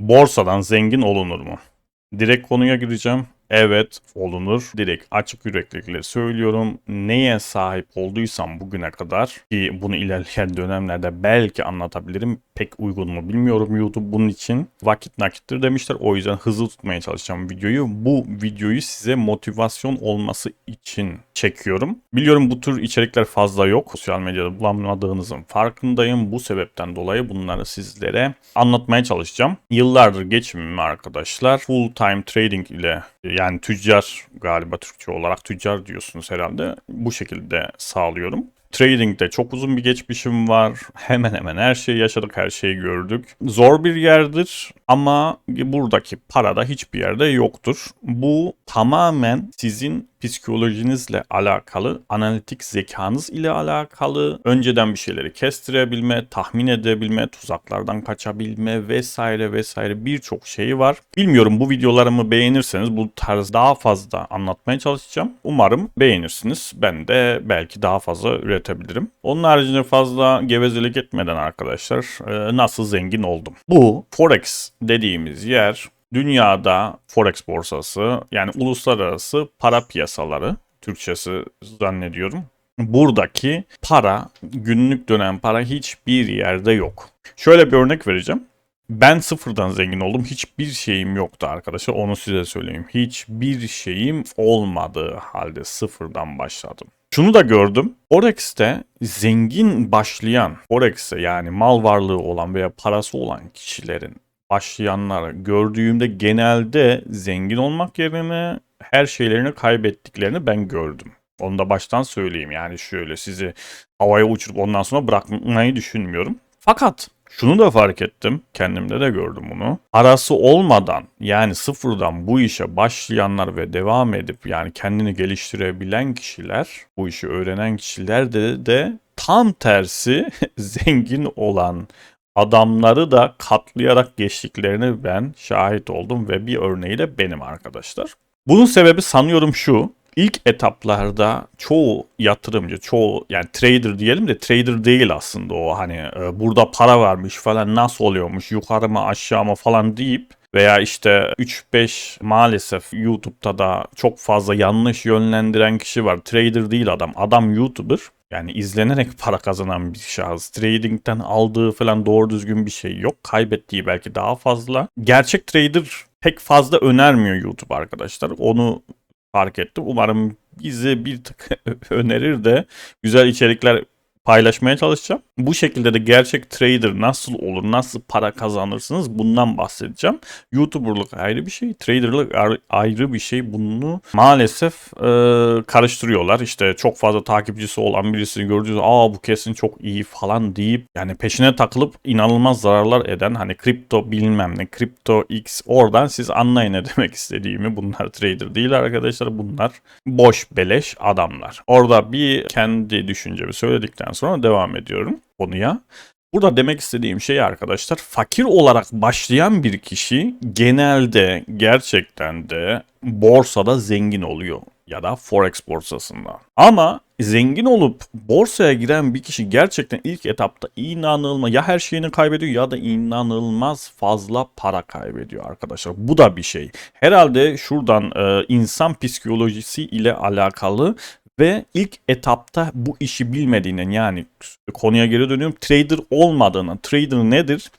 Borsadan zengin olunur mu? Direkt konuya gireceğim. Evet olunur. Direkt açık yüreklilikle söylüyorum. Neye sahip olduysam bugüne kadar ki bunu ilerleyen dönemlerde belki anlatabilirim. Pek uygun mu bilmiyorum YouTube bunun için. Vakit nakittir demişler. O yüzden hızlı tutmaya çalışacağım videoyu. Bu videoyu size motivasyon olması için çekiyorum. Biliyorum bu tür içerikler fazla yok. Sosyal medyada bulamadığınızın farkındayım. Bu sebepten dolayı bunları sizlere anlatmaya çalışacağım. Yıllardır geçimimi arkadaşlar full time trading ile yani tüccar galiba Türkçe olarak tüccar diyorsunuz herhalde. Bu şekilde sağlıyorum. Trading'de çok uzun bir geçmişim var. Hemen hemen her şeyi yaşadık, her şeyi gördük. Zor bir yerdir ama buradaki parada hiçbir yerde yoktur. Bu tamamen sizin psikolojinizle alakalı, analitik zekanız ile alakalı, önceden bir şeyleri kestirebilme, tahmin edebilme, tuzaklardan kaçabilme vesaire vesaire birçok şey var. Bilmiyorum bu videolarımı beğenirseniz bu tarz daha fazla anlatmaya çalışacağım. Umarım beğenirsiniz. Ben de belki daha fazla üretebilirim. Onun haricinde fazla gevezelik etmeden arkadaşlar e, nasıl zengin oldum. Bu Forex dediğimiz yer dünyada forex borsası yani uluslararası para piyasaları Türkçesi zannediyorum. Buradaki para, günlük dönen para hiçbir yerde yok. Şöyle bir örnek vereceğim. Ben sıfırdan zengin oldum. Hiçbir şeyim yoktu arkadaşlar. Onu size söyleyeyim. Hiçbir şeyim olmadığı halde sıfırdan başladım. Şunu da gördüm. Forex'te zengin başlayan, Forex'te yani mal varlığı olan veya parası olan kişilerin başlayanlar gördüğümde genelde zengin olmak yerine her şeylerini kaybettiklerini ben gördüm. Onu da baştan söyleyeyim yani şöyle sizi havaya uçurup ondan sonra bırakmayı düşünmüyorum. Fakat şunu da fark ettim, kendimde de gördüm bunu. Arası olmadan yani sıfırdan bu işe başlayanlar ve devam edip yani kendini geliştirebilen kişiler, bu işi öğrenen kişiler de, de tam tersi zengin olan adamları da katlayarak geçtiklerini ben şahit oldum ve bir örneği de benim arkadaşlar. Bunun sebebi sanıyorum şu. İlk etaplarda çoğu yatırımcı, çoğu yani trader diyelim de trader değil aslında o hani e, burada para varmış falan nasıl oluyormuş yukarı mı aşağı mı falan deyip veya işte 3-5 maalesef YouTube'da da çok fazla yanlış yönlendiren kişi var. Trader değil adam. Adam YouTuber. Yani izlenerek para kazanan bir şahıs. Trading'den aldığı falan doğru düzgün bir şey yok. Kaybettiği belki daha fazla. Gerçek trader pek fazla önermiyor YouTube arkadaşlar. Onu fark ettim. Umarım bize bir tık önerir de güzel içerikler paylaşmaya çalışacağım. Bu şekilde de gerçek trader nasıl olur, nasıl para kazanırsınız bundan bahsedeceğim. YouTuber'lık ayrı bir şey, trader'lık ayrı bir şey. Bunu maalesef e, karıştırıyorlar. İşte çok fazla takipçisi olan birisini gördüğünüz aa bu kesin çok iyi falan deyip yani peşine takılıp inanılmaz zararlar eden hani kripto bilmem ne, kripto X oradan siz anlayın ne demek istediğimi. Bunlar trader değil arkadaşlar. Bunlar boş beleş adamlar. Orada bir kendi düşüncemi söyledikten sonra devam ediyorum konuya. Burada demek istediğim şey arkadaşlar fakir olarak başlayan bir kişi genelde gerçekten de borsada zengin oluyor ya da forex borsasında. Ama zengin olup borsaya giren bir kişi gerçekten ilk etapta inanılmaz ya her şeyini kaybediyor ya da inanılmaz fazla para kaybediyor arkadaşlar. Bu da bir şey. Herhalde şuradan e, insan psikolojisi ile alakalı ve ilk etapta bu işi bilmediğinden yani konuya geri dönüyorum trader olmadığını trader nedir?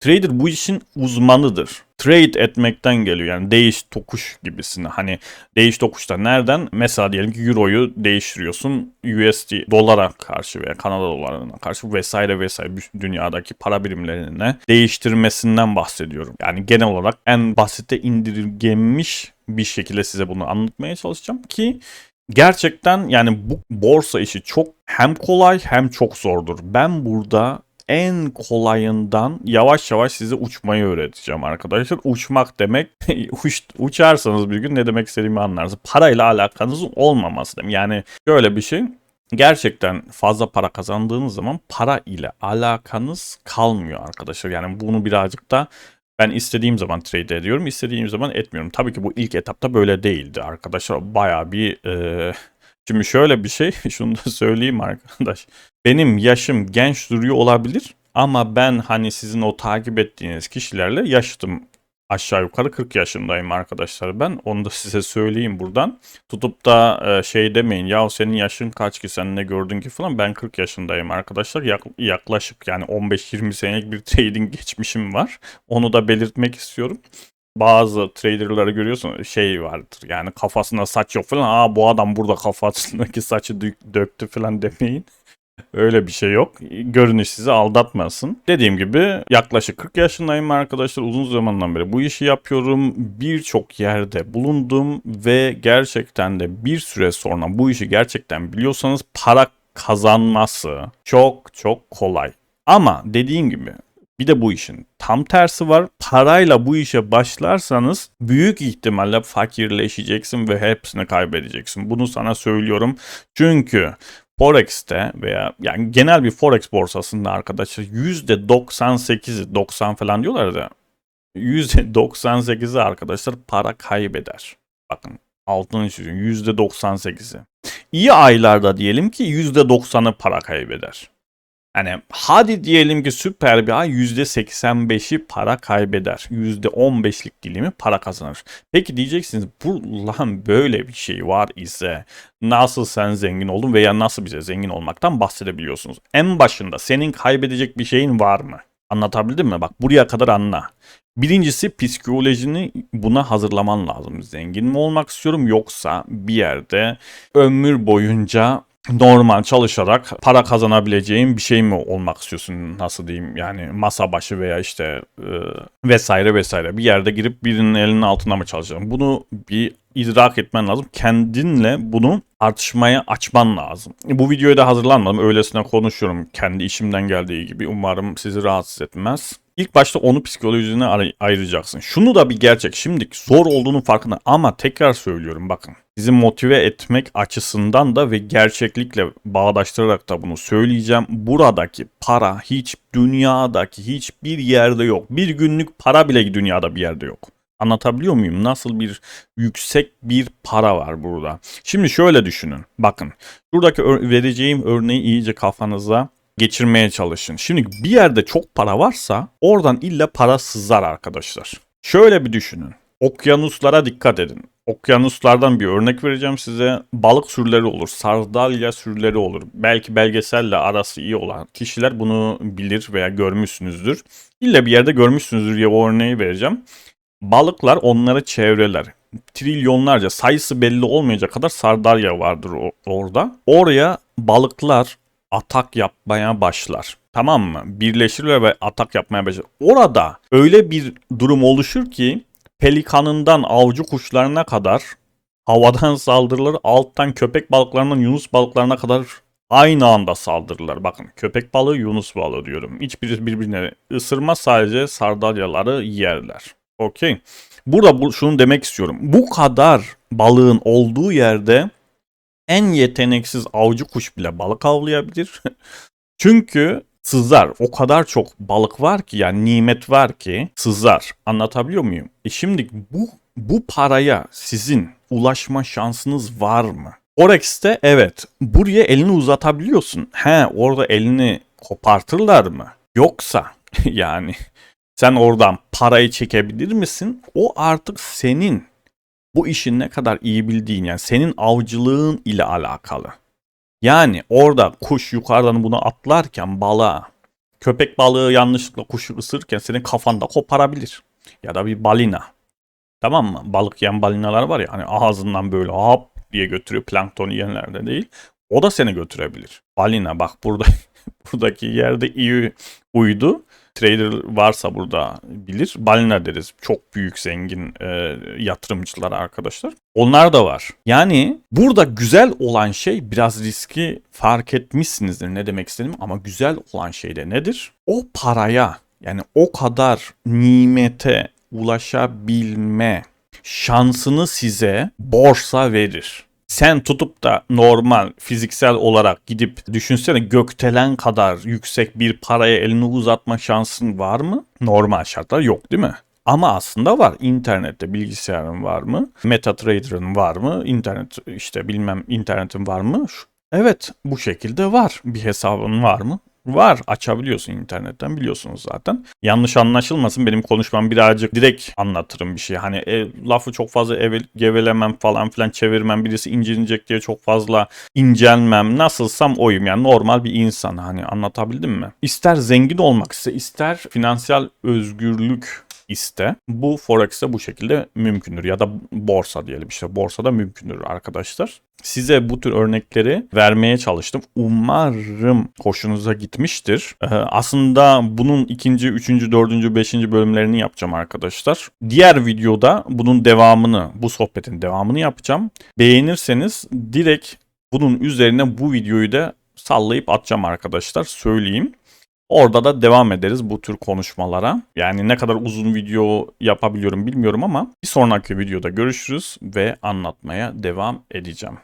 Trader bu işin uzmanıdır. Trade etmekten geliyor yani değiş tokuş gibisine. Hani değiş tokuşta nereden? Mesela diyelim ki Euro'yu değiştiriyorsun USD dolara karşı veya Kanada dolarına karşı vesaire vesaire dünyadaki para birimlerine değiştirmesinden bahsediyorum. Yani genel olarak en basite indirgenmiş bir şekilde size bunu anlatmaya çalışacağım ki gerçekten yani bu borsa işi çok hem kolay hem çok zordur. Ben burada en kolayından yavaş yavaş size uçmayı öğreteceğim arkadaşlar. Uçmak demek uç, uçarsanız bir gün ne demek istediğimi anlarsınız. Parayla alakanız olmaması demek. Yani şöyle bir şey gerçekten fazla para kazandığınız zaman para ile alakanız kalmıyor arkadaşlar. Yani bunu birazcık da ben istediğim zaman trade ediyorum, istediğim zaman etmiyorum. Tabii ki bu ilk etapta böyle değildi arkadaşlar. Baya bir e, Şimdi şöyle bir şey, şunu da söyleyeyim arkadaş. Benim yaşım genç duruyor olabilir Ama ben hani sizin o takip ettiğiniz kişilerle yaşıtım. Aşağı yukarı 40 yaşındayım arkadaşlar ben. Onu da size söyleyeyim buradan. Tutup da e, şey demeyin ya senin yaşın kaç ki sen ne gördün ki falan. Ben 40 yaşındayım arkadaşlar. Yak- yaklaşık yani 15-20 senelik bir trading geçmişim var. Onu da belirtmek istiyorum bazı traderları görüyorsun şey vardır yani kafasında saç yok falan aa bu adam burada kafasındaki saçı dök- döktü falan demeyin. Öyle bir şey yok. Görünüş sizi aldatmasın. Dediğim gibi yaklaşık 40 yaşındayım arkadaşlar. Uzun zamandan beri bu işi yapıyorum. Birçok yerde bulundum ve gerçekten de bir süre sonra bu işi gerçekten biliyorsanız para kazanması çok çok kolay. Ama dediğim gibi bir de bu işin tam tersi var. Parayla bu işe başlarsanız büyük ihtimalle fakirleşeceksin ve hepsini kaybedeceksin. Bunu sana söylüyorum. Çünkü Forex'te veya yani genel bir Forex borsasında arkadaşlar %98'i 90 falan diyorlar da %98'i arkadaşlar para kaybeder. Bakın altını çiziyorum %98'i. İyi aylarda diyelim ki %90'ı para kaybeder. Yani hadi diyelim ki süper bir ay %85'i para kaybeder. %15'lik dilimi para kazanır. Peki diyeceksiniz bu lan böyle bir şey var ise nasıl sen zengin oldun veya nasıl bize zengin olmaktan bahsedebiliyorsunuz? En başında senin kaybedecek bir şeyin var mı? Anlatabildim mi? Bak buraya kadar anla. Birincisi psikolojini buna hazırlaman lazım. Zengin mi olmak istiyorum yoksa bir yerde ömür boyunca normal çalışarak para kazanabileceğin bir şey mi olmak istiyorsun? Nasıl diyeyim? Yani masa başı veya işte e, vesaire vesaire. Bir yerde girip birinin elinin altında mı çalışacaksın? Bunu bir idrak etmen lazım. Kendinle bunu tartışmaya açman lazım. Bu videoyu da hazırlanmadım. Öylesine konuşuyorum. Kendi işimden geldiği gibi. Umarım sizi rahatsız etmez. İlk başta onu psikolojine ay- ayıracaksın. Şunu da bir gerçek. Şimdi zor olduğunun farkında ama tekrar söylüyorum bakın. Sizi motive etmek açısından da ve gerçeklikle bağdaştırarak da bunu söyleyeceğim. Buradaki para hiç dünyadaki hiçbir yerde yok. Bir günlük para bile dünyada bir yerde yok. Anlatabiliyor muyum? Nasıl bir yüksek bir para var burada. Şimdi şöyle düşünün. Bakın. Buradaki vereceğim örneği iyice kafanıza geçirmeye çalışın. Şimdi bir yerde çok para varsa oradan illa para sızar arkadaşlar. Şöyle bir düşünün. Okyanuslara dikkat edin. Okyanuslardan bir örnek vereceğim size. Balık sürüleri olur, sardalya sürüleri olur. Belki belgeselle arası iyi olan kişiler bunu bilir veya görmüşsünüzdür. İlla bir yerde görmüşsünüzdür diye o örneği vereceğim. Balıklar onları çevreler. Trilyonlarca sayısı belli olmayacak kadar sardalya vardır orada. Oraya balıklar atak yapmaya başlar. Tamam mı? Birleşirler ve atak yapmaya başlar. Orada öyle bir durum oluşur ki pelikanından avcı kuşlarına kadar havadan saldırıları alttan köpek balıklarından yunus balıklarına kadar aynı anda saldırırlar. Bakın köpek balığı yunus balığı diyorum. Hiçbiri birbirine ısırmaz sadece sardalyaları yerler. Okey. Burada bu, şunu demek istiyorum. Bu kadar balığın olduğu yerde en yeteneksiz avcı kuş bile balık avlayabilir. Çünkü sızar. O kadar çok balık var ki yani nimet var ki sızar. Anlatabiliyor muyum? E şimdi bu bu paraya sizin ulaşma şansınız var mı? Forex'te evet. Buraya elini uzatabiliyorsun. He orada elini kopartırlar mı? Yoksa yani sen oradan parayı çekebilir misin? O artık senin bu işin ne kadar iyi bildiğin yani senin avcılığın ile alakalı. Yani orada kuş yukarıdan bunu atlarken balığa köpek balığı yanlışlıkla kuşu ısırırken senin kafanda koparabilir. Ya da bir balina. Tamam mı? Balık yiyen balinalar var ya hani ağzından böyle hop diye götürüyor plankton yiyenlerde değil. O da seni götürebilir. Balina bak burada buradaki yerde iyi uydu. Trader varsa burada bilir. Balina deriz. Çok büyük zengin e, yatırımcılar arkadaşlar. Onlar da var. Yani burada güzel olan şey biraz riski fark etmişsinizdir ne demek istedim ama güzel olan şey de nedir? O paraya yani o kadar nimete ulaşabilme şansını size borsa verir. Sen tutup da normal fiziksel olarak gidip düşünsene gökdelen kadar yüksek bir paraya elini uzatma şansın var mı? Normal şartlar yok değil mi? Ama aslında var. İnternette bilgisayarın var mı? MetaTrader'ın var mı? İnternet işte bilmem internetin var mı? Evet bu şekilde var. Bir hesabın var mı? Var açabiliyorsun internetten biliyorsunuz zaten. Yanlış anlaşılmasın benim konuşmam birazcık direkt anlatırım bir şey. Hani e, lafı çok fazla eve- gevelemem falan filan çevirmem birisi incelenecek diye çok fazla incelmem. Nasılsam oyum yani normal bir insan hani anlatabildim mi? İster zengin olmak iste ister finansal özgürlük iste. Bu Forex'te bu şekilde mümkündür ya da borsa diyelim işte borsada mümkündür arkadaşlar. Size bu tür örnekleri vermeye çalıştım. Umarım hoşunuza gitmiştir. Ee, aslında bunun ikinci, üçüncü, dördüncü, beşinci bölümlerini yapacağım arkadaşlar. Diğer videoda bunun devamını, bu sohbetin devamını yapacağım. Beğenirseniz direkt bunun üzerine bu videoyu da sallayıp atacağım arkadaşlar. Söyleyeyim. Orada da devam ederiz bu tür konuşmalara. Yani ne kadar uzun video yapabiliyorum bilmiyorum ama bir sonraki videoda görüşürüz ve anlatmaya devam edeceğim.